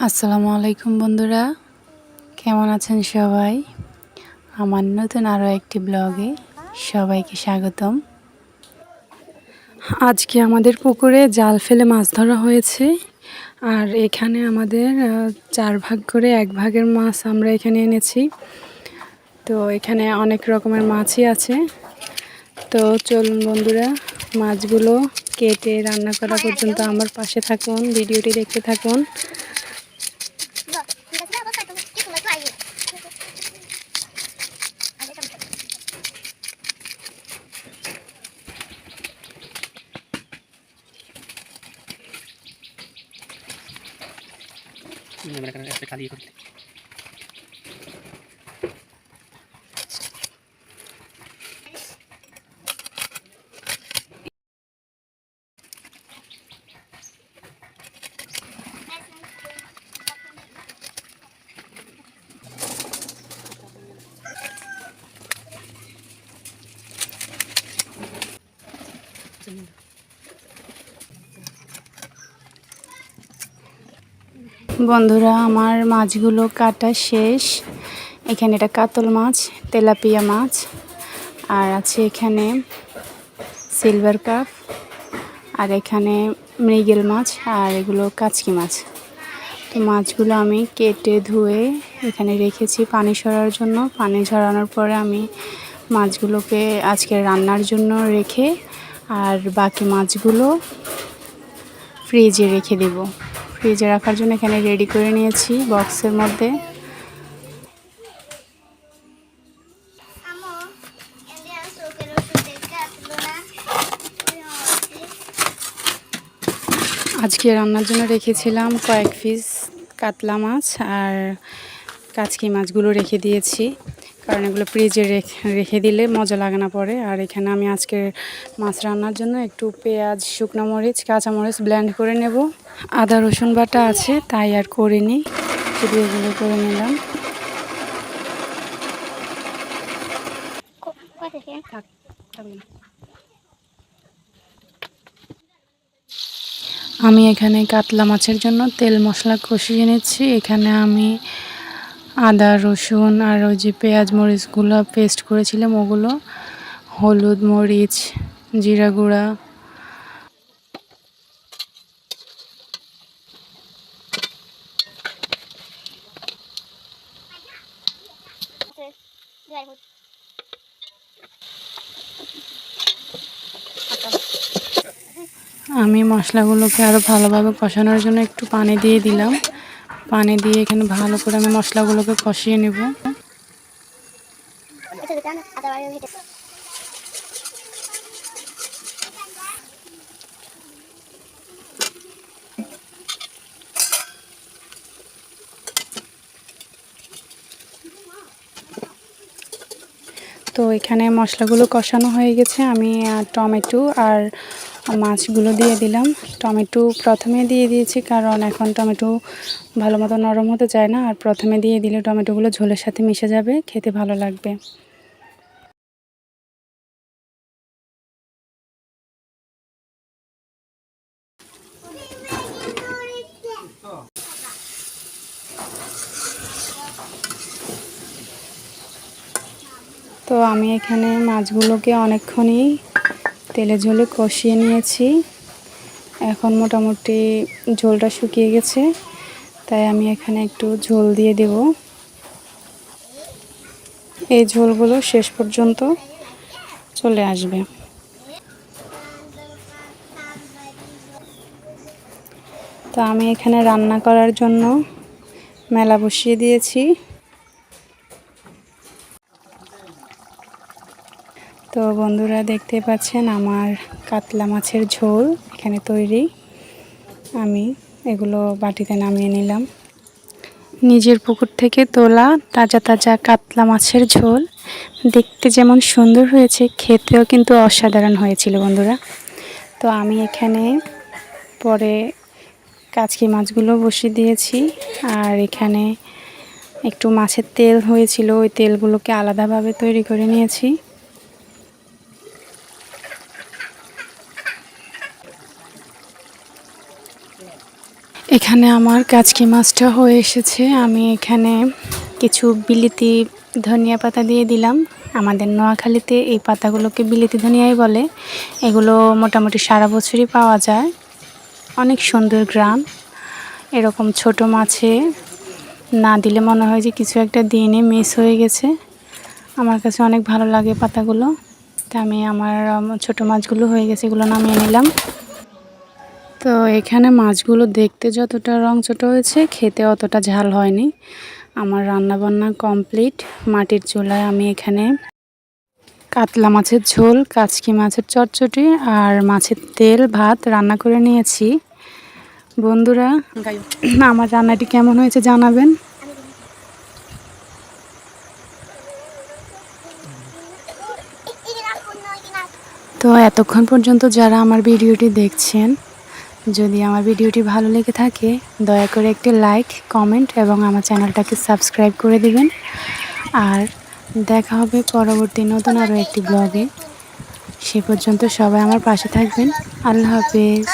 আসসালামু আলাইকুম বন্ধুরা। কেমন আছেন সবাই? আমার নতুন আরও একটি ব্লগে সবাইকে স্বাগতম। আজকে আমাদের পুকুরে জাল ফেলে মাছ ধরা হয়েছে। আর এখানে আমাদের চার ভাগ করে এক ভাগের মাছ আমরা এখানে এনেছি। তো এখানে অনেক রকমের মাছই আছে। তো চলুন বন্ধুরা, মাছগুলো কেটে রান্না করা পর্যন্ত আমার পাশে থাকুন, ভিডিওটি দেখতে থাকুন। আমরা এখানে একটা খালি করতে বন্ধুরা, আমার মাছগুলো কাটা শেষ। এখানে এটা কাতল মাছ, তেলাপিয়া মাছ, আর আছে এখানে সিলভার কাপ আর এখানে মৃগেল মাছ, আর এগুলো কাচকি মাছ। তো মাছগুলো আমি কেটে ধুয়ে এখানে রেখেছি পানি সরার জন্য। পানি ঝরানোর পরে আমি মাছগুলোকে আজকে রান্নার জন্য রেখে আর বাকি মাছগুলো ফ্রিজে রেখে দেব। ফ্রিজে রাখার জন্য এখানে রেডি করে নিয়েছি বক্সের মধ্যে. আজকে রান্নার জন্য রেখেছিলাম কয়েক পিস কাতলা মাছ আর কাচকি মাছগুলো রেখে দিয়েছি, কারণ এগুলো ফ্রিজে রেখে দিলে মজা লাগে না পরে আর এখানে আমি আজকে মাছ রান্নার জন্য একটু পেঁয়াজ, শুকনো মরিচ, কাঁচামরিচ ব্ল্যান্ড করে নেব আদা, রসুন বাটা আছে, তাই আর করিনি। শুধু এগুলো করে নিলাম। আমি এখানে কাতলা মাছের জন্য তেল মশলা কষিয়ে নিচ্ছি। এখানে আমি আদা, রসুন আর ওই যে পেঁয়াজ মরিচগুলো পেস্ট করেছিলাম। ওগুলো হলুদ মরিচ, জিরা গুঁড়া আমি মশলাগুলোকে আরও ভালোভাবে কষানোর জন্য একটু পানি দিয়ে দিলাম। পানি দিয়ে এখানে ভালো করে আমি মশলাগুলোকে কষিয়ে নেব। তো এখানে মশলাগুলো কষানো হয়ে গেছে। আমি টমেটো আর মাছগুলো দিয়ে দিলাম। টমেটো প্রথমে দিয়ে দিয়েছি কারণ এখন টমেটো ভালো মতো নরম হতে চায় না। আর প্রথমে দিয়ে দিলে টমেটোগুলো ঝোলের সাথে মিশে যাবে, খেতে ভালো লাগবে। তো আমি এখানে মাছগুলোকে অনেকক্ষণই তেলে ঝোলে কষিয়ে নিয়েছি। এখন মোটামুটি ঝোলটা শুকিয়ে গেছে, তাই আমি এখানে একটু ঝোল দিয়ে দেব। এই ঝোলগুলো শেষ পর্যন্ত চলে আসবে। তো আমি এখানে রান্না করার জন্য মেলা বসিয়ে দিয়েছি। তো বন্ধুরা দেখতে পাচ্ছেন আমার কাতলা মাছের ঝোল এখানে তৈরি। আমি এগুলো বাটিতে নামিয়ে নিলাম। নিজের পুকুর থেকে তোলা তাজা তাজা কাতলা মাছের ঝোল। দেখতে যেমন সুন্দর হয়েছে, খেতেও কিন্তু অসাধারণ হয়েছিল বন্ধুরা। তো আমি এখানে পরে কাচকি মাছগুলো বসিয়ে দিয়েছি। আর এখানে একটু মাছের তেল হয়েছিল, ওই তেলগুলোকে আলাদাভাবে তৈরি করে নিয়েছি। এখানে আমার কাচকি মাছটা হয়ে এসেছে। আমি এখানে কিছু বিলিতি ধনিয়া পাতা দিয়ে দিলাম। আমাদের নোয়াখালীতে এই পাতাগুলোকে বিলিতি ধনিয়াই বলে। এগুলো মোটামুটি সারা বছরই পাওয়া যায়। অনেক সুন্দর গ্রাম। এরকম ছোট মাছে না দিলে মনে হয় যে কিছু একটা দিনে মিস হয়ে গেছে। আমার কাছে অনেক ভালো লাগে পাতাগুলো। তা আমি আমার ছোট মাছগুলো হয়ে গেছে, এগুলো নামিয়ে নিলাম। তো এখানে মাছগুলো দেখতে যতটা রং ছোটো হয়েছে, খেতে অতটা ঝাল হয়নি। আমার রান্নাবান্না কমপ্লিট। মাটির চুলায় আমি এখানে কাতলা মাছের ঝোল, কাচকি মাছের চটচটি আর মাছের তেল, ভাত রান্না করে নিয়েছি। বন্ধুরা, আমার রান্নাটি কেমন হয়েছে জানাবেন? তো এতক্ষণ পর্যন্ত যারা আমার ভিডিওটি দেখছেন যদি আমার ভিডিওটি ভালো লেগে থাকে, দয়া করে একটি লাইক কমেন্ট এবং আমার চ্যানেলটাকে সাবস্ক্রাইব করে দেবেন। আর দেখা হবে পরবর্তী নতুন আরও একটি ব্লগে সে পর্যন্ত সবাই আমার পাশে থাকবেন। আল্লাহ হাফেজ।